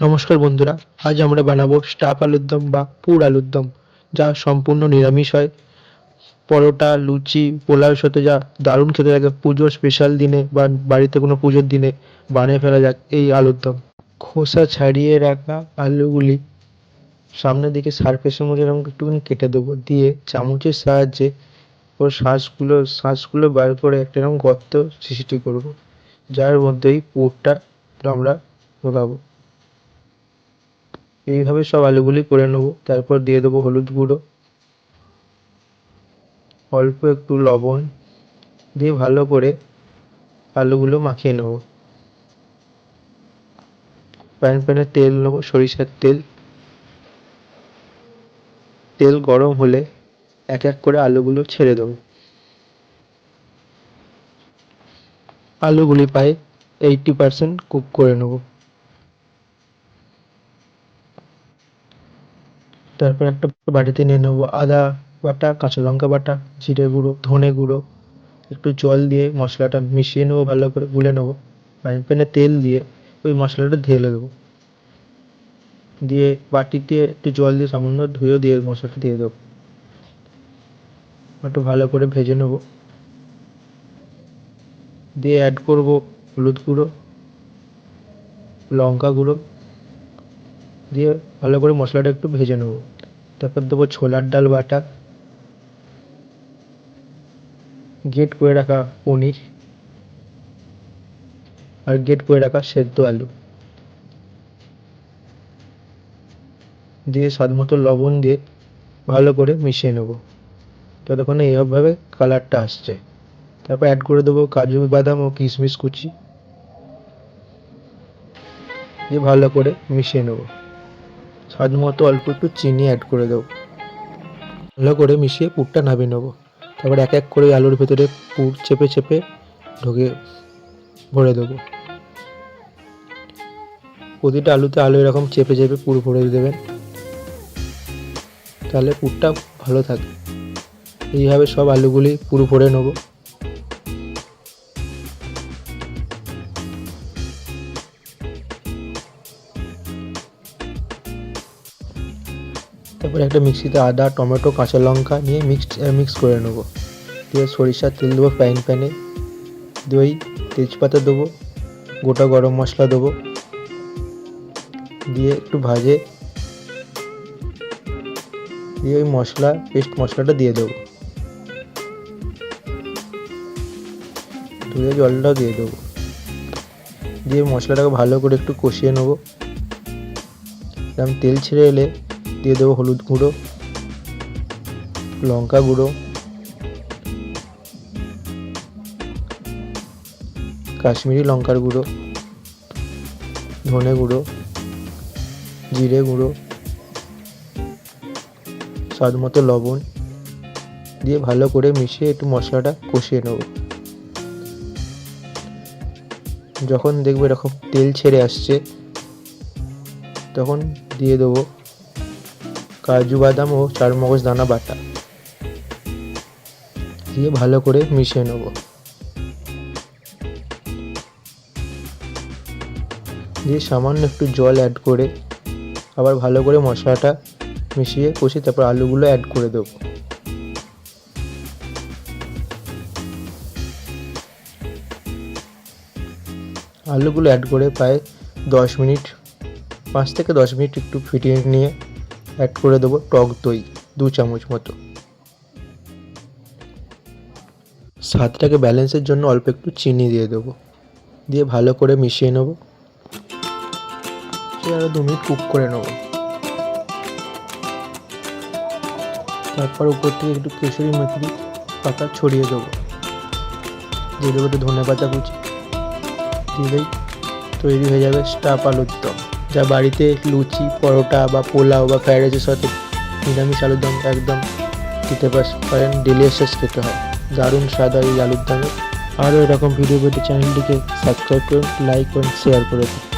নমস্কার বন্ধুরা, আজ আমরা বানাবো স্টাফ আলুর দম বা পুর আলুর দম যা সম্পূর্ণ নিরামিষ হয়। পরোটা, লুচি পোলাওর সাথে যা দারুণ খেতে লাগে, পুজোর স্পেশাল দিনে বা বাড়িতে কোনো পুজোর দিনে বানিয়ে ফেলা যাক এই আলুর দম খোসা ছাড়িয়ে রাখা আলুগুলি সামনের দিকে সারফেসের মধ্যে এরকম একটুখানি কেটে দেবো, দিয়ে চামচের সাহায্যে ওর শ্বাসগুলো শ্বাসগুলো বার করে একটা এরকম গর্ত সৃষ্টি করব, যার মধ্যেই পুরটা আমরা ঢোকাবো। এইভাবে সব আলুগুলি করে নেব। তারপর দিয়ে দেবো হলুদ গুঁড়ো, অল্প একটু লবণ দিয়ে ভালো করে আলুগুলো মাখিয়ে নেব। প্যান প্যানে তেল নেব, সরিষার তেল। তেল গরম হলে এক এক করে আলুগুলো ছেড়ে দেবো। আলুগুলি প্রায় এইটটি পার্সেন্ট কুক করে নেব। তারপর একটা বাটিতে নিয়ে নেব আদা বাটা, কাঁচা লঙ্কা বাটা, জিরে গুঁড়ো, ধনে গুঁড়ো। একটু জল দিয়ে মশলাটা মিশিয়ে নেব, ভালো করে গুলে নেব। ফ্রাইং প্যানে তেল দিয়ে ওই মশলাটা ঢেলে দেবো। দিয়ে বাটিতে একটু জল দিয়ে সামান্য ধুয়ে দিয়ে মশলাটা দিয়ে দেবো। একটু ভালো করে ভেজে নেব। দিয়ে অ্যাড করব হলুদ গুঁড়ো, লঙ্কা গুঁড়ো। দিয়ে ভালো করে মশলাটা একটু ভেজে নেব। তারপর দেবো ছোলার ডাল বাটা। গ্রেট করে রাখা পনির। আর গ্রেট করে রাখা সেদ্ধ আলু। দিয়ে স্বাদ মতো লবণ দিয়ে ভালো করে মিশিয়ে নেব। ততক্ষণে এইভাবে কালারটা আসছে। তারপর অ্যাড করে দেবো কাজু বাদাম ও কিশমিশ কুচি। দিয়ে ভালো করে মিশিয়ে নেব। স্বাদ মতো অল্প একটু চিনি অ্যাড করে দেবো। ভালো করে মিশিয়ে পুরটা নামিয়ে নেব। তারপর এক এক করে আলুর ভেতরে পুর চেপে চেপে ঢুকে ভরে দেবো। প্রতিটা আলুতে আলু এরকম চেপে চেপে পুর ভরে দেবেন। তাহলে পুরটা ভালো থাকে এইভাবে সব আলুগুলি পুরো ভরে নেব। তারপরে একটা মিক্সিতে আদা, টমেটো, কাঁচা লঙ্কা নিয়ে মিক্স মিক্স করে নেব। দিয়ে সরিষার তেল দেবো ফ্রাইং প্যানে দই তেজপাতা দেবো, গোটা গরম মশলা দেবো। দিয়ে একটু ভাজে। দিয়ে ওই মশলা পেস্ট মশলাটা দিয়ে দেবো। ধুয়ে জলটাও দিয়ে দেবো। দিয়ে মশলাটাকে ভালো করে একটু কষিয়ে নেব। তেল ছেড়ে এলে দিয়ে দেবো হলুদ গুঁড়ো, লঙ্কা গুঁড়ো, কাশ্মীরি লঙ্কার গুঁড়ো, ধনে গুঁড়ো, জিরে গুঁড়ো, স্বাদ মতো লবণ দিয়ে ভালো করে মিশিয়ে একটু মশলাটা কষিয়ে নেব। যখন দেখবে এরকম তেল ছেড়ে আসছে, তখন দিয়ে দেবো কাজু বাদাম ও চারমগজ দানা বাটা দিয়ে ভালো করে মিশিয়ে নেব। দিয়ে সামান্য একটু জল অ্যাড করে আবার ভালো করে মশলাটা মিশিয়ে কষি তারপর আলুগুলো অ্যাড করে দেবো। আলুগুলো অ্যাড করে প্রায় দশ মিনিট, পাঁচ থেকে দশ মিনিট একটু ফিটিয়ে নিয়ে অ্যাড করে দেবো টক দই, দু চামচ মতো। স্বাদটাকে ব্যালেন্সের জন্য অল্প একটু চিনি দিয়ে দেবো। দিয়ে ভালো করে মিশিয়ে নেব। আরও দু মিনিট কুক করে নেব। তারপর উপর থেকে একটু কেশরি মেথি পাতা ছড়িয়ে দেবো। দিয়ে দেবো একটু ধনে পাতা কুচি। দিলেই তৈরি হয়ে যাবে স্টাফ আলুর দম। যা বাড়িতে লুচি, পরোটা বা পোলাও বা ফ্রাইড রাইসের সাথে নিরামিষ আলুর দম একদম দিতে পারেন ডিলিশিয়াস খেতে হয়। দারুণ সাদা এই আলুর দমে। আরও এরকম ভিডিও পেতে চ্যানেলটিকে সাবস্ক্রাইব করুন লাইক করুন শেয়ার করে দিন।